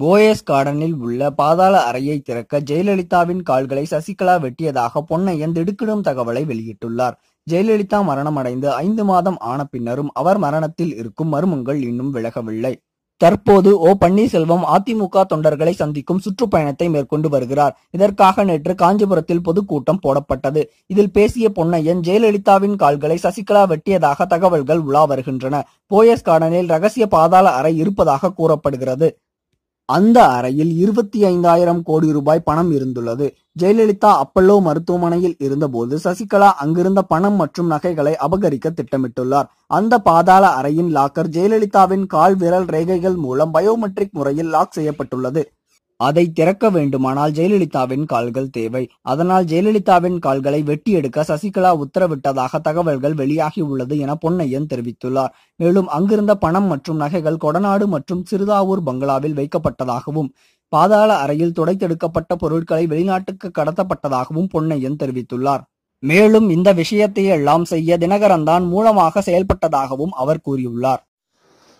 போயஸ் கார்டனில் உள்ள பாதாள அறையை திறக்க ஜெயலலிதாவின் கால்களை சசிகலா வெட்டியதாக பொன்னையன் திடுக்கிடும் தகவலை வெளியிட்டுள்ளார். ஜெயலலிதா மரணமடைந்து ஐந்து மாதம் ஆன பின்னரும் அவர் மரணத்தில் இருக்கும் மர்மங்கள் இன்னும் விலகவில்லை. தற்போது ஓ பன்னீர்செல்வம் அதிமுக தொண்டர்களை சந்திக்கும் சுற்றுப்பயணத்தை மேற்கொண்டு வருகிறார். இதற்காக நேற்று காஞ்சிபுரத்தில் பொதுக்கூட்டம் போடப்பட்டது. இதில் பேசிய பொன்னையன் ஜெயலலிதாவின் கால்களை சசிகலா வெட்டியதாக தகவல்கள் உலா வருகின்றன. போயஸ் கார்டனில் ரகசிய பாதாள அறை இருப்பதாக கூறப்படுகிறது. அந்த அறையில் இருபத்தி ஐந்தாயிரம் கோடி ரூபாய் பணம் இருந்துள்ளது. ஜெயலலிதா அப்பல்லோ மருத்துவமனையில் இருந்தபோது சசிகலா அங்கிருந்த பணம் மற்றும் நகைகளை அபகரிக்க திட்டமிட்டுள்ளார். அந்த பாதாள அறையின் லாக்கர் ஜெயலலிதாவின் கால் விரல் ரேகைகள் மூலம் பயோமெட்ரிக் முறையில் லாக் செய்யப்பட்டுள்ளது. அதை திறக்க வேண்டுமானால் ஜெயலலிதாவின் கால்கள் தேவை. அதனால் ஜெயலலிதாவின் கால்களை வெட்டி எடுக்க சசிகலா உத்தரவிட்டதாக தகவல்கள் வெளியாகி உள்ளது என பொன்னையன் தெரிவித்துள்ளார். மேலும் அங்கிருந்த பணம் மற்றும் நகைகள் கொடநாடு மற்றும் சிறுதாவூர் பங்களாவில் வைக்கப்பட்டதாகவும் பாதாள அறையில் துடைத்தெடுக்கப்பட்ட பொருட்களை வெளிநாட்டுக்கு கடத்தப்பட்டதாகவும் பொன்னையன் தெரிவித்துள்ளார். மேலும் இந்த விஷயத்தை எல்லாம் செய்ய தினகரன் தான் மூலமாக செயல்பட்டதாகவும் அவர் கூறியுள்ளார்.